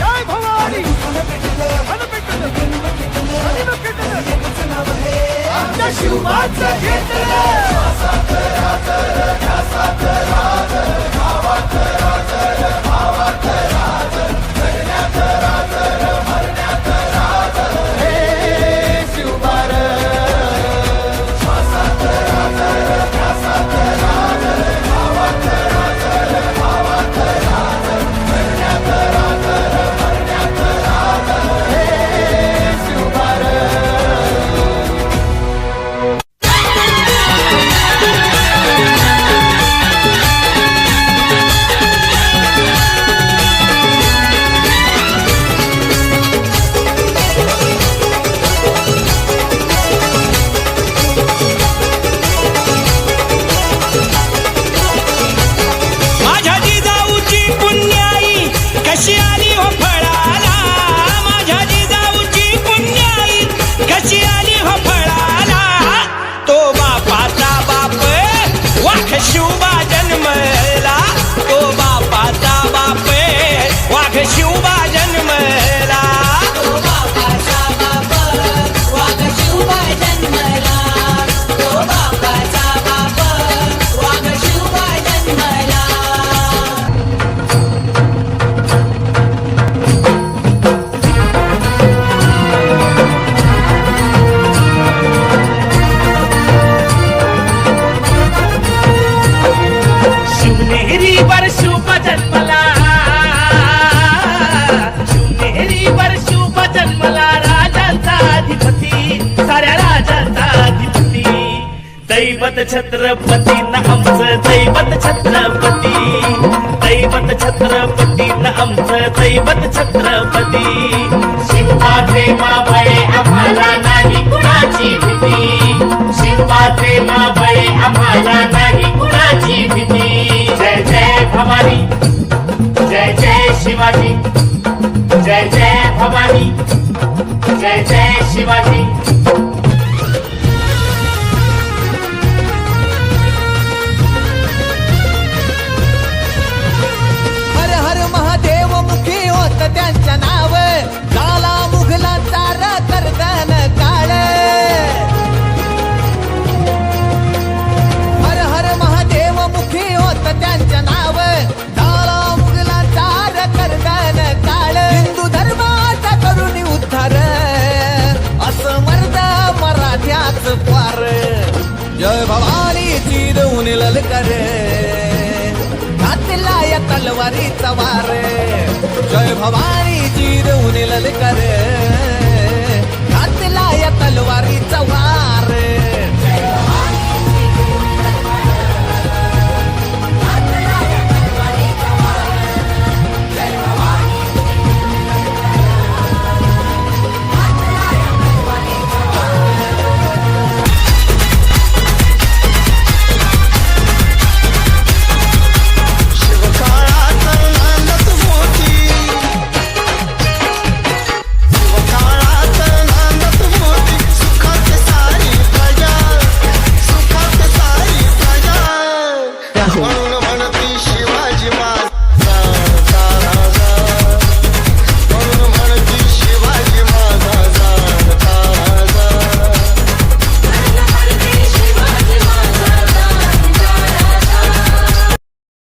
ஜெய் பவானி அனுப்பிட்டது அனுப்பிட்டது சிவாச்ச கேட்டது शिवनेरी वर शुभ जन्मला शिवनेरी वर शुभ जन्मला राजांचा अधिपती साऱ्या राजांचा अधिपती. दैवत छत्रपती न आमचं दैवत छत्रपती. दैवत छत्रपती न आमचं दैवत छत्रपती. जय जय शिवाजी. हर हर महादेव मुखी होत त्यांच्या नाव. झाला मुघला चार कर्दन काळ. हर हर महादेव मुखी होत त्यांच्या नाव. चिरवून ललकर घातला या तलवारीचा वार. जय भवानी जी देऊन घातला